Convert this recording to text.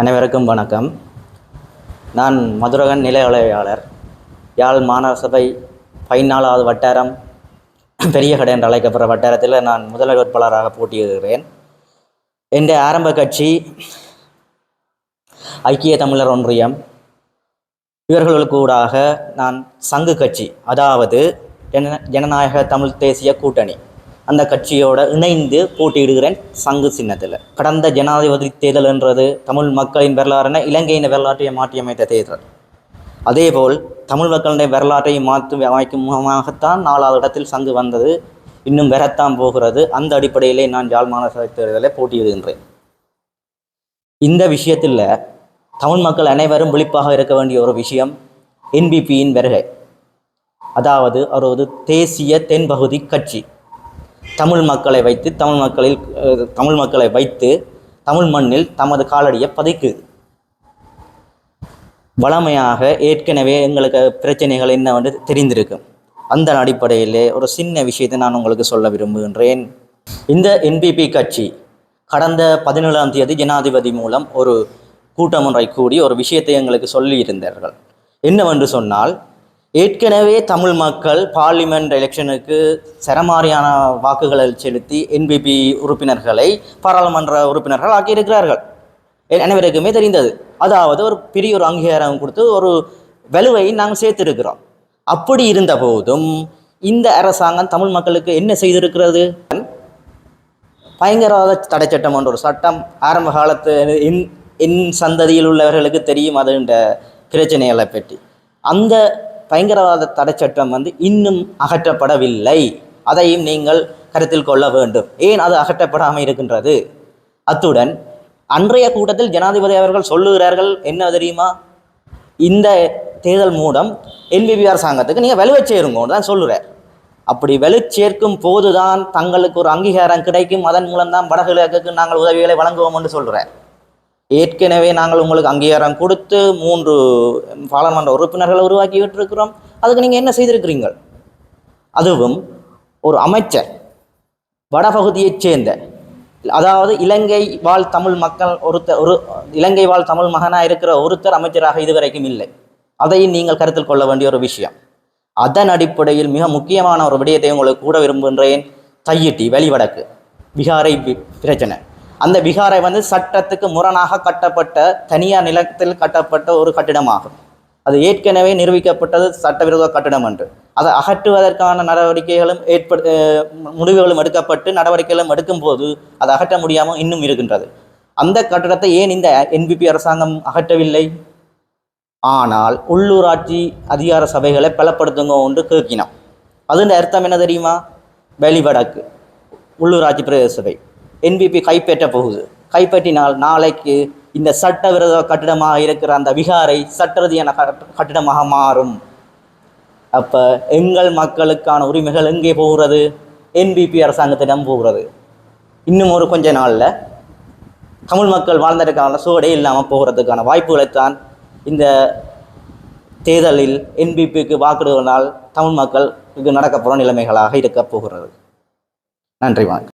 அனைவருக்கும் வணக்கம். நான் மதுரகன் நில உளவியாளர் யாழ் மாநகர சபை பதினாலாவது வட்டாரம் பெரிய கடை என்று அழைக்கப்படுற வட்டாரத்தில் நான் முதல்வர் வேட்பாளராக போட்டியிடுகிறேன். என்ற ஆரம்ப கட்சி ஐக்கிய தமிழர் ஒன்றியம். இவர்களுக்கு ஊடாக நான் சங்கு கட்சி அதாவது ஜன ஜனநாயக தமிழ் தேசிய கூட்டணி. அந்த கட்சியோட இணைந்து போட்டியிடுகிறேன் சங்கு சின்னத்தில். கடந்த ஜனாதிபதி தேர்தல் என்றது தமிழ் மக்களின் வரலாறுன இலங்கையின் வரலாற்றை மாற்றியமைத்த தேர்தல். அதேபோல் தமிழ் மக்களுடைய வரலாற்றை மாற்றி அமைக்கும் முகமாகத்தான் நாலாவது இடத்தில் சங்கு வந்தது. இன்னும் வரத்தான் போகிறது. அந்த அடிப்படையிலே நான் யாழ் தேர்தலை போட்டியிடுகின்றேன். இந்த விஷயத்தில் தமிழ் மக்கள் அனைவரும் விழிப்பாக இருக்க வேண்டிய ஒரு விஷயம் என்பிபியின் வருகை. அதாவது அவரது தேசிய தென்பகுதி கட்சி. தமிழ் மக்களை வைத்து தமிழ் மக்களில் தமிழ் மக்களை வைத்து தமிழ் மண்ணில் தமது காலடியை பதைக்குது வளமையாக ஏற்கனவே எங்களுக்கு பிரச்சனைகள் என்னவென்று தெரிந்திருக்கும் அந்த அடிப்படையிலே ஒரு சின்ன விஷயத்தை நான் உங்களுக்கு சொல்ல விரும்புகின்றேன். இந்த என்பிபி கட்சி கடந்த பதினேழாம் தேதி ஜனாதிபதி மூலம் ஒரு கூட்டம் ஒன்றை கூடி ஒரு விஷயத்தை எங்களுக்கு சொல்லியிருந்தார்கள். என்னவென்று சொன்னால் ஏற்கனவே தமிழ் மக்கள் பார்லிமெண்ட் எலெக்ஷனுக்கு சரமாரியான வாக்குகளை செலுத்தி என்பிபி உறுப்பினர்களை பாராளுமன்ற உறுப்பினர்கள் ஆக்கியிருக்கிறார்கள். அனைவருக்குமே தெரிந்தது. அதாவது ஒரு பெரிய ஒரு அங்கீகாரம் கொடுத்து ஒரு வலுவை நாங்கள் சேர்த்திருக்கிறோம். அப்படி இருந்த போதும் இந்த அரசாங்கம் தமிழ் மக்களுக்கு என்ன செய்திருக்கிறது? பயங்கரவாத தடை சட்டம் என்ற ஒரு சட்டம் ஆரம்ப காலத்து என் என் சந்ததியில் உள்ளவர்களுக்கு தெரியும் அதுன்ற பிரச்சனைகளை பற்றி. அந்த பயங்கரவாத தடை சட்டம் வந்து இன்னும் அகற்றப்படவில்லை. அதையும் நீங்கள் கருத்தில் கொள்ள வேண்டும். ஏன் அது அகற்றப்படாமல் இருக்கின்றது? அத்துடன் அன்றைய கூட்டத்தில் ஜனாதிபதி அவர்கள் சொல்லுகிறார்கள் என்ன தெரியுமா? இந்த தேர்தல் மூலம் என்பிபி அரசாங்கத்துக்கு நீங்கள் வலுவை சேருங்கன்னு தான் சொல்லுறார். அப்படி வலு சேர்க்கும் போதுதான் தங்களுக்கு ஒரு அங்கீகாரம் கிடைக்கும். அதன் மூலம்தான் வடகிழக்குக்கு நாங்கள் உதவிகளை வழங்குவோம் என்று சொல்கிறார் ஏற்கனவே நாங்கள் உங்களுக்கு அங்கீகாரம் கொடுத்து மூன்று பாராளுமன்ற உறுப்பினர்களை உருவாக்கி விட்டிருக்கிறோம் அதுக்கு நீங்கள் என்ன செய்திருக்கிறீங்கள் அதுவும் ஒரு அமைச்சர் வடபகுதியைச் சேர்ந்த அதாவது இலங்கை வாழ் தமிழ் மக்கள் ஒருத்தர் ஒரு இலங்கை வாழ் தமிழ் மகனாக இருக்கிற ஒருத்தர் அமைச்சராக இதுவரைக்கும் இல்லை. அதையும் நீங்கள் கருத்தில் கொள்ள வேண்டிய ஒரு விஷயம். அதன் அடிப்படையில் மிக முக்கியமான ஒரு விடயத்தை உங்களுக்கு கூட விரும்புகின்றேன். தையிட்டி வெளிவடக்கு. பீகாரை பிரச்சனை. அந்த விகாரை வந்து சட்டத்துக்கு முரணாக கட்டப்பட்ட தனியார் நிலத்தில் கட்டப்பட்ட ஒரு கட்டிடமாகும். அது ஏற்கனவே நிரூபிக்கப்பட்டது சட்டவிரோத கட்டிடம் என்று. அதை அகற்றுவதற்கான நடவடிக்கைகளும் ஏற்படு முடிவுகளும் எடுக்கப்பட்டு நடவடிக்கைகளும் எடுக்கும்போது அதை அகற்ற முடியாமல் இன்னும் இருக்கின்றது. அந்த கட்டடத்தை ஏன் இந்த என்பிபி அரசாங்கம் அகற்றவில்லை? ஆனால் உள்ளூராட்சி அதிகார சபைகளை பலப்படுத்துங்க ஒன்று கேட்கினோம். அதுன்ற அர்த்தம் என்ன தெரியுமா? வெளிவடக்கு உள்ளூராட்சி பிரதேச சபை. என்பிபி கைப்பற்ற போகுது. கைப்பற்றினால் நாளைக்கு இந்த சட்டவிரோத கட்டிடமாக இருக்கிற அந்த விகாரை சட்டரதியான கட்ட- கட்டிடமாக மாறும். அப்போ எங்கள் மக்களுக்கான உரிமைகள் எங்கே போகிறது? என்பிபி அரசாங்கத்திடம் போகிறது. இன்னும் ஒரு கொஞ்ச நாளில் தமிழ் மக்கள் வாழ்ந்ததுக்கான சுவடே இல்லாமல் போகிறதுக்கான வாய்ப்புகளைத்தான் இந்த தேர்தலில் என்பிபிக்கு வாக்கிடுவதனால் தமிழ் மக்களுக்கு நடக்கப்போகிற நிலைமைகளாக இருக்கப் போகிறது. நன்றி வணக்கம்.